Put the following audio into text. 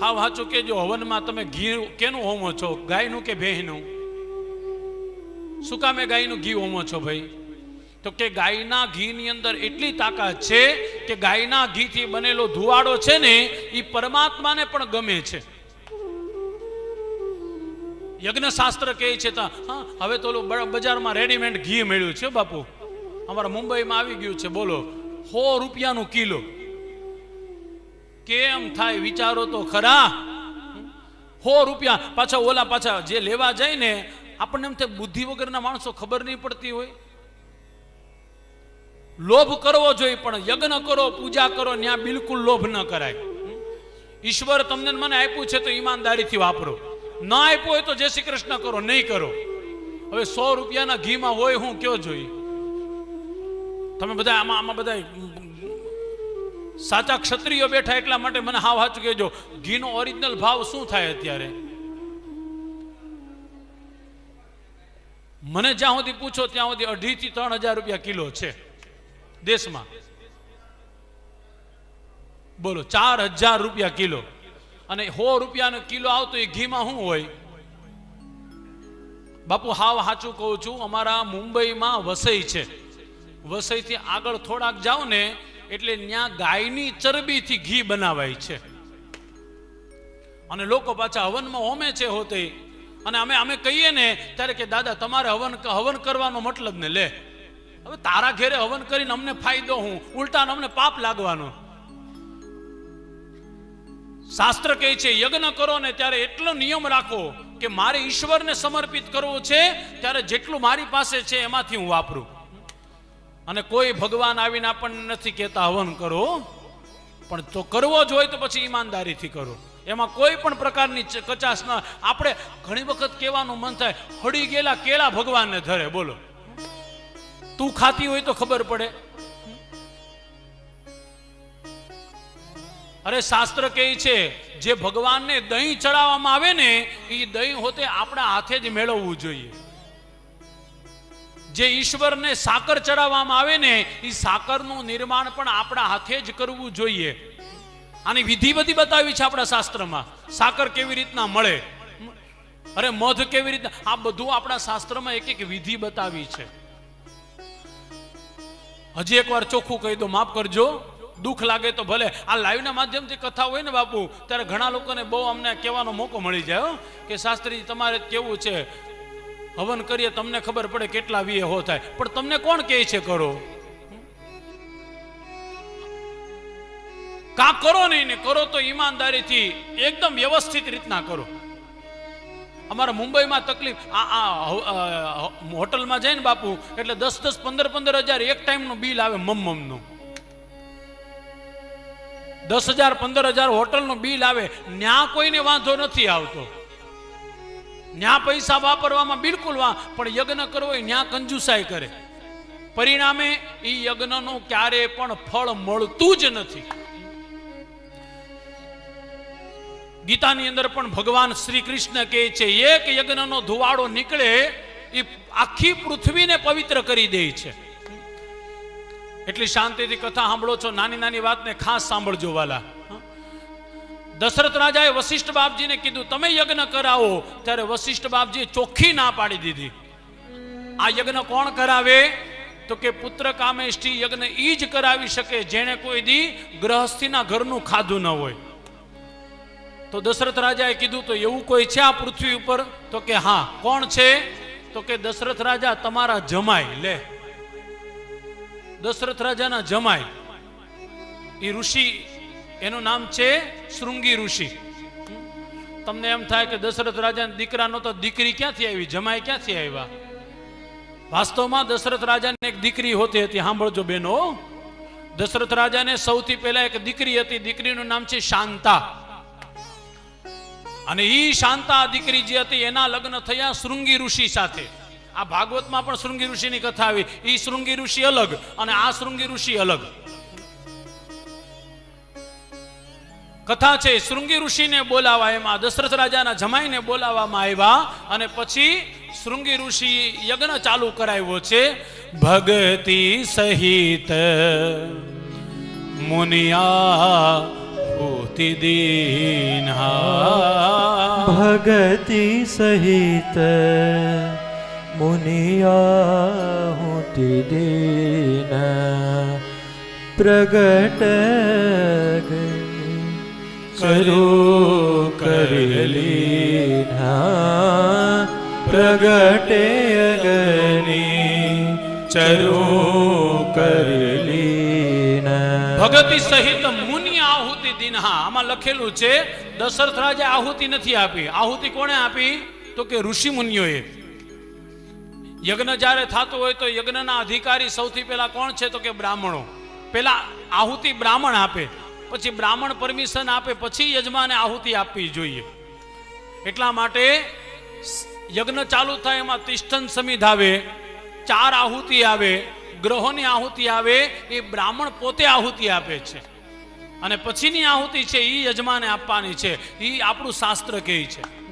હા વાંચું કે જો હવનમાં તમે ઘી કેનું હોમો છો? ગાયનું કે ભેંનું શું કામે ગાયનું ઘી હોમો છો ભાઈ? તો કે ગાયના ઘીની અંદર એટલી તાકાત છે કે ગાયના ઘીથી બનેલો ધુવાડો છે ને એ પરમાત્માને પણ ગમે છે. યજ્ઞશાસ્ત્ર કહે છે હા, હવે તો બજારમાં રેડીમેડ ઘી મળ્યું છે બાપુ. અમારા મુંબઈમાં આવી ગયું છે, બોલો. સો રૂપિયાનું કિલો. કેમ થાય વિચારો તો ખરા? હો રૂપિયા, પાછા ઓલા પાછા જે લેવા જાય ને, આપણને એમ થાય બુદ્ધિ વગરના માણસો ખબર નહીં પડતી હોય. લોભ કરવો જોઈએ, પણ યજ્ઞ કરો, પૂજા કરો ત્યાં બિલકુલ લોભ ન કરાય. ઈશ્વર તમને મને આપ્યું છે તો ઈમાનદારીથી વાપરો. ન આપ્યું હોય તો જય શ્રી કૃષ્ણ કરો, નહીં કરો. હવે સો રૂપિયાના ઘીમાં હોય હું કયો જોઈએ? તમે બધા આમાં આમાં બધા સાચા ક્ષત્રિયો બેઠા એટલા માટે મને હાવ સાચું કહેજો, ઘીનો ઓરિજિનલ ભાવ શું થાય અત્યારે? મને જ્યાં સુધી પૂછો ત્યાં સુધી અઢી થી ત્રણ હજાર રૂપિયા કિલો છે, દેશમાં. બોલો, ચાર હજાર રૂપિયા કિલો. અને સો રૂપિયાનો કિલો આવતો એ ઘીમાં શું હોય? બાપુ, હાવ સાચું કહું છું, અમારા મુંબઈમાં વસઈ છે. વસઈથી આગળ થોડાક જાઓ ને એટલે ત્યાં ગાયની ચરબીથી ઘી બનાવાય છે. અને લોકો પાછા હવનમાં હોમે છે હોતે. અને અમે અમે કહીએ ને, ત્યારે કે દાદા, તમારે હવન હવન કરવાનો મતલબ ને લે. હવે તારા ઘેરે હવન કરીને અમને ફાયદો હું, ઉલટા અમને પાપ લાગવાનો. શાસ્ત્ર કહે છે, યજ્ઞ કરો ને ત્યારે એટલો નિયમ રાખો કે મારે ઈશ્વરને સમર્પિત કરવું છે, ત્યારે જેટલું મારી પાસે છે એમાંથી હું વાપરું. અને કોઈ ભગવાન આવીને આપણને નથી કહેતા, હવન કરો. પણ તો કરવો જ હોય તો પછી ઈમાનદારીથી કરો. એમાં કોઈ પણ પ્રકારની કચાસ ન આપણે ઘણી વખત કહેવાનું મન થાય, હળી ગયેલા કેળા ભગવાનને ધરે, બોલો. તું ખાતી હોય તો ખબર પડે. અરે શાસ્ત્ર કહે છે, જે ભગવાનને દહીં ચડાવવામાં આવે ને એ દહીં હોતે આપણા હાથે જ મેળવવું જોઈએ. જે ઈશ્વરને સાકર ચડાવવામાં આવે ને એ સાકરનું નિર્માણ પણ આપણા હાથે જ કરવું જોઈએ. આની વિધિ બધી બતાવી છે આપણા શાસ્ત્રમાં. સાકર કેવી રીતના મળે? અરે, મધ કેવી રીતના? આ બધું આપણા શાસ્ત્રમાં એક એક વિધિ બતાવી છે. હજી એકવાર ચોખ્ખું કહી દો, માફ કરજો. દુઃખ લાગે તો ભલે. આ લાઈવના માધ્યમથી કથા હોય ને બાપુ, ત્યારે ઘણા લોકોને બહુ અમને કહેવાનો મોકો મળી જાય કે શાસ્ત્રી તમારે કેવું છે? હવન કરીએ, તમને ખબર પડે કેટલા વીએ હો થાય. પણ તમને કોણ કહે છે કરો? કા કરો નહીં ને? કરો તો ઈમાનદારીથી એકદમ વ્યવસ્થિત રીતના કરો. અમારા મુંબઈમાં તકલીફ, આ આ હોટલમાં જાય ને બાપુ, એટલે દસ દસ, પંદર પંદર હજાર એક ટાઈમનું બિલ આવે મમમનું. દસ હજાર, પંદર હજાર હોટલનું બિલ આવે, ન્યા કોઈને વાંધો નથી આવતો. ન્યા પૈસા વાપરવામાં બિલકુલ વા, પણ યજ્ઞ કરવો એ ન્યા કંજુસાઈ કરે. પરિણામે એ યજ્ઞનું ક્યારે પણ ફળ મળતું જ નથી. ગીતાની અંદર પણ ભગવાન શ્રી કૃષ્ણ કહે છે, એક યજ્ઞનો ધુવાડો નીકળે એ આખી પૃથ્વીને પવિત્ર કરી દે છે. એટલી શાંતિથી કથા સાંભળો છો નાની નાની વાતને ખાસ સાંભળજો વાલા? દશરથ રાજાએ વશિષ્ઠ બાપજીને કીધું, તમે યજ્ઞ કરાવો. ત્યારે વશિષ્ઠ બાપજીએ ચોખ્ખી ના પાડી દીધી. આ યજ્ઞ કોણ કરાવે? તો કે પુત્ર કામેષ્ઠી યજ્ઞ ઈ જ કરાવી શકે જેણે કોઈ દી ગ્રહસ્થીના ઘરનું ખાધું ન હોય. તો દશરથ રાજાએ કીધું, તો એવું કોઈ છે આ પૃથ્વી ઉપર? તો કે, હા. કોણ છે? તો કે, દશરથ રાજા તમારા જમાય લે. દશરથ રાજાના જમાય એ ઋષિ એનું નામ છે શૃંગી ઋષિ. તમને એમ થાય કે દશરથ રાજાના દીકરાનો તો દીકરી ક્યાંથી આવી? જમાય ક્યાંથી આવ્યા? વાસ્તવમાં દશરથ રાજાને એક દીકરી હોતી હતી. સાંભળજો બેનો. દશરથ રાજાને સૌથી પહેલા એક દીકરી હતી. દીકરીનું નામ છે શાંતા. અને ઈ શાંતા દીકરી જે હતી, એના લગ્ન થયા શૃંગી ઋષિ સાથે. આ ભાગવતમાં પણ શૃંગી ઋષિની કથા આવી. ઈ શૃંગી ઋષિ અલગ અને આ શૃંગી ઋષિ અલગ. કથા છે, શૃંગી ઋષિને બોલાવા એમાં, દશરથ રાજાના જમાઈને બોલાવવામાં આવ્યા અને પછી શૃંગી ઋષિ યજ્ઞ ચાલુ કરાવ્યો છે, ભગતિ સહિત મુનિયા આહુતિ દીના ભગતિ સહિત મુનિયાહુતિ દીન પ્રગટ કરું કરેલી પ્રગટે અગની ચરુ કરેલી ભગતિ સહિત મુનિ આહુતિ દિનહા આમાં લખેલું છે દશરથ રાજે આહુતિ નથી આપી. આહુતિ કોણે આપી? તો કે ઋષિ મુનિઓએ. યજ્ઞ જ્યારે થતો હોય તો યજ્ઞના અધિકારી સૌથી પહેલા કોણ છે? તો કે બ્રાહ્મણો. પહેલા આહુતિ બ્રાહ્મણ આપે. પછી બ્રાહ્મણ પરમિશન આપે, પછી યજમાને આહુતિ આપવી જોઈએ. એટલા માટે યજ્ઞ ચાલુ થાય, એમાં તિષ્ઠન સમિધ આવે, ચાર આહુતિ આવે, ગ્રહોની આહુતિ આવે, એ બ્રાહ્મણ પોતે આહુતિ આપે છે. અને પછીની આહુતિ છે એ યજમાને આપવાની છે. એ આપણું શાસ્ત્ર કહે છે.